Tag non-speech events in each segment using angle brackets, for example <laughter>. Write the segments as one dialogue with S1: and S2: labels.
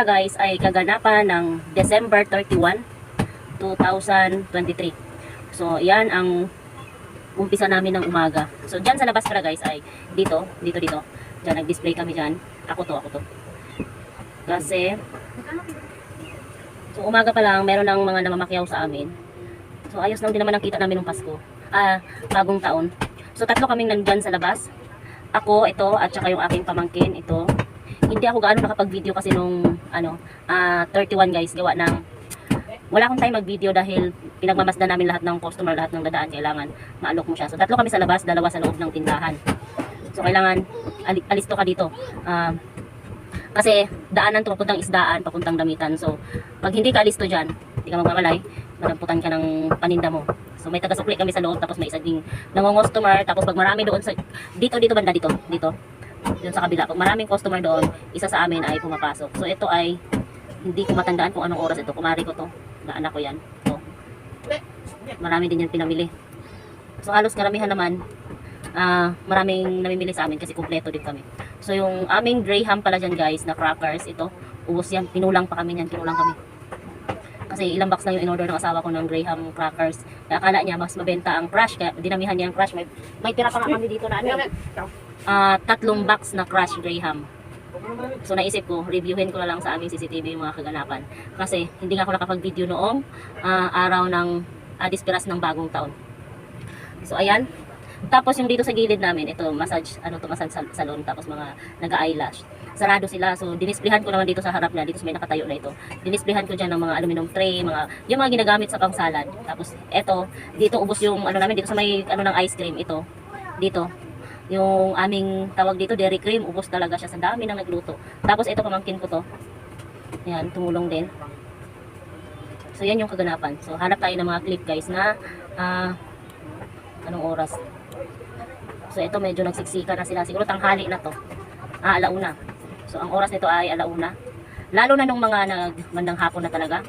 S1: pala guys ay kaganapan ng December 31, 2023. So, yan ang umpisa namin ng umaga. So, dyan sa labas pala guys ay dito, dito, dito. Dyan, nag-display kami dyan. Ako to, ako to. Kasi, so umaga pa lang, meron ng mga namamakyaw sa amin. So, ayos lang din naman ang kita namin ng Pasko. Ah, bagong taon. So, tatlo kaming nandyan sa labas. Ako, ito, at saka yung aking pamangkin, ito. Hindi ako gaano nakapag-video kasi nung, ano, ah 31 guys, gawa ng wala akong time mag-video dahil pinagmamasdan namin lahat ng customer, lahat ng dadaan, kailangan maalok mo siya. So, tatlo kami sa labas, dalawa sa loob ng tindahan. So, kailangan ali- alisto ka dito. Ah, kasi daanan to papuntang isdaan, papuntang damitan. So, pag hindi ka alisto dyan, hindi ka magmamalay, madamputan ka ng paninda mo. So, may taga-sukli kami sa loob, tapos may isa ding nangongostomer, tapos pag marami doon sa, dito, dito banda, dito, dito, dito sa kabila. Pag maraming customer doon, isa sa amin ay pumapasok. So, ito ay, hindi ko matandaan kung anong oras ito. Kumari ko to, na anak ko yan. So, marami din yan pinamili. So, halos karamihan naman, ah maraming namimili sa amin kasi kumpleto din kami. So, yung aming Graham pala dyan guys, na crackers, ito, ubos yan. Pinulang pa kami yan, pinulang kami. Kasi ilang box lang yung in-order ng asawa ko ng Graham crackers. Kaya akala niya mas mabenta ang crush, kaya dinamihan niya ang crush. May, may tira pa nga kami dito na ano, ah, tatlong box na crush Graham. So naisip ko, reviewin ko na lang sa aming CCTV yung mga kaganapan. Kasi hindi nga ako nakapag-video noong ah, araw ng uh, disperas ng bagong taon. So ayan. Tapos yung dito sa gilid namin, ito massage, ano to massage sal- salon, tapos mga naga-eyelash. Sarado sila. So dinisplihan ko naman dito sa harap na, dito sa may nakatayo na ito. Dinisplihan ko diyan ng mga aluminum tray, mga yung mga ginagamit sa pangsalad. Tapos eto, dito ubos yung ano namin dito sa may ano ng ice cream ito. Dito, yung aming tawag dito, dairy cream, ubos talaga siya sa dami ng nagluto. Tapos ito pamangkin ko to. Yan, tumulong din. So yan yung kaganapan. So hanap tayo ng mga clip guys na ah, anong oras. So ito medyo nagsiksika na sila. Siguro tanghali na to. Ah, alauna. So ang oras nito ay alauna. Lalo na nung mga nagmandang hapon na talaga.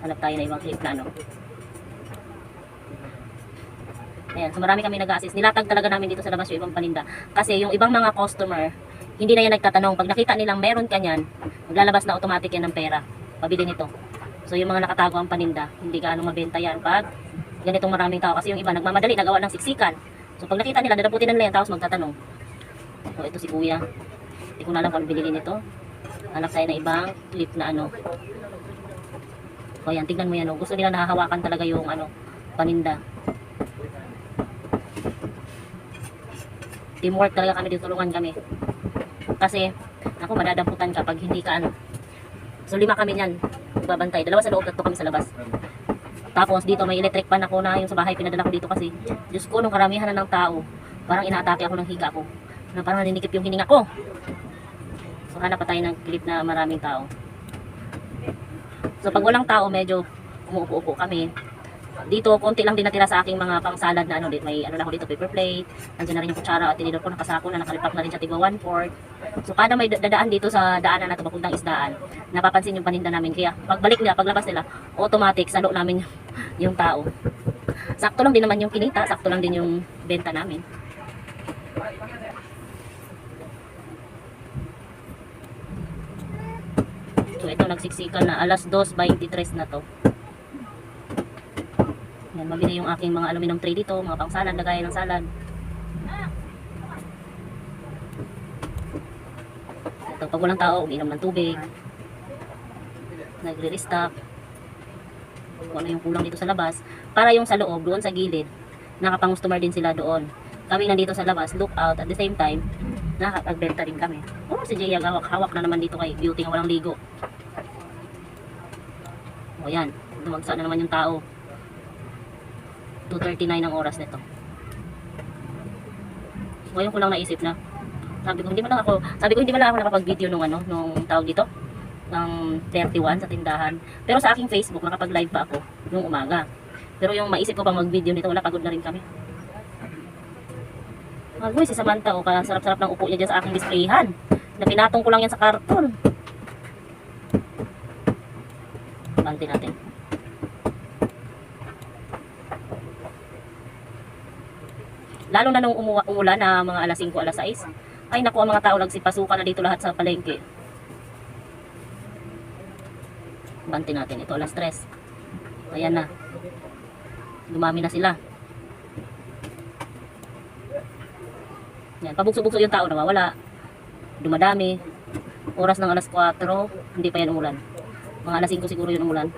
S1: Hanap tayo na ibang clip na ano. Ayan, so marami kami nag-assist. Nilatag talaga namin dito sa labas yung ibang paninda. Kasi yung ibang mga customer, hindi na yan nagtatanong. Pag nakita nilang meron ka niyan, maglalabas na automatic yan ng pera. Pabili nito. So yung mga nakatago ang paninda, hindi gaano mabenta yan pag ganitong maraming tao. Kasi yung iba nagmamadali, nagawa ng siksikan. So pag nakita nila, dadaputin na nila yan, tapos magtatanong. So ito si kuya. Hindi ko na alam kung binili nito. Hanap tayo na ibang clip na ano. O yan, tignan mo yan. Oh. Gusto nila nahahawakan talaga yung ano, paninda. Teamwork talaga kami dito, tulungan kami. Kasi, ako madadamputan ka pag hindi ka ano. So lima kami niyan, babantay. Dalawa sa loob, tatlo kami sa labas. Tapos dito may electric pan ako na yung sa bahay pinadala ko dito kasi Diyos ko nung karamihan na ng tao parang inaatake ako ng higa ko. Na parang naninikip yung hininga ko. So hanap pa tayo ng clip na maraming tao. So pag walang tao medyo umuupo-upo kami dito konti lang din natira sa aking mga pangsalad na ano dito may ano na ako dito paper plate. Nandiyan na rin yung kutsara at tinidor ko nakasako na nakalipak na rin siya tigwa 1 quart so kada may da- dadaan dito sa daanan na papuntang isdaan napapansin yung paninda namin. Kaya pagbalik nila paglabas nila automatic salo namin <laughs> yung tao. Sakto lang din naman yung kinita sakto lang din yung benta namin. So ito nagsiksikan na alas 2.23 na to yan, mabili yung aking mga aluminum tray dito, mga pang salad, lagayan ng salad. Ito, pag walang tao, uminom ng tubig. Nagre-restock. Kung ano yung kulang dito sa labas. Para yung sa loob, doon sa gilid, nakapang-customer din sila doon. Kami nandito sa labas, look out, at the same time, nakapagbenta rin kami. Oh, si Jaya, hawak-hawak na naman dito kay beauty nga walang ligo. O yan, dumagsa na naman yung tao. 2.39 ang oras nito. Ngayon ko lang naisip na, sabi ko, hindi man lang ako, sabi ko, hindi man lang ako nakapag-video nung ano, nung tawag dito, ng 31 sa tindahan. Pero sa aking Facebook, nakapag-live pa ako nung umaga. Pero yung maisip ko pang mag-video nito, wala, pagod na rin kami. Agoy, si Samantha, oh, kaya sarap-sarap ng upo niya dyan sa aking displayhan. Na pinatong ko lang yan sa karton. Bante natin. Lalo na nung umuwa, umulan na mga alas 5, alas 6. Ay naku, ang mga tao nagsipasukan na dito lahat sa palengke. Bante natin. Ito, alas 3. Ayan na. Dumami na sila. Yan, pabugso-bugso yung tao nawawala. Dumadami. Oras ng alas 4, hindi pa yan umulan. Mga alas 5 siguro yun umulan.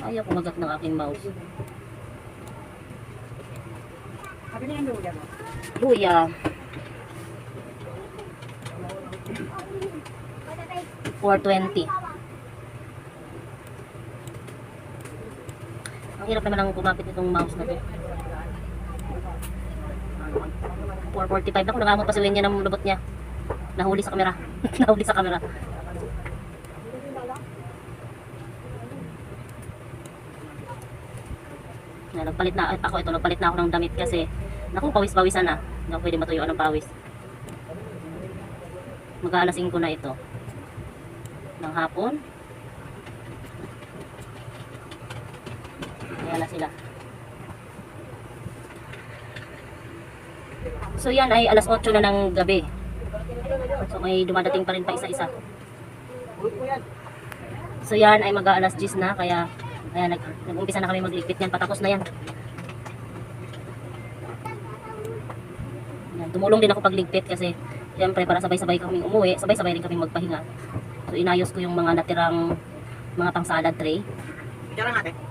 S1: Ayaw kumagat ng aking mouse.
S2: Luya.
S1: Four twenty. Ang hirap naman ang kumapit itong mouse na to. 445 na kung nangamot pa si Wenya ng lubot niya. Nahuli sa kamera. <laughs> Nahuli sa kamera. Na, nagpalit na ako ito, nagpalit na ako ng damit kasi naku, pawis-pawisan na. Hindi ako pwede matuyuan ng pawis. Mag-aalasing ko na ito. Ng hapon. Ayan na sila. So yan ay alas 8 na ng gabi. So may dumadating pa rin pa isa-isa. So yan ay mag-aalas 10 na kaya Ayan, nag, nag-umpisa na kami magligpit yan. Patapos na yan. Tumulong din ako pagligpit kasi siyempre para sabay-sabay kaming umuwi, sabay-sabay rin kaming magpahinga. So inayos ko yung mga natirang mga pang salad tray.
S2: Diyan natin.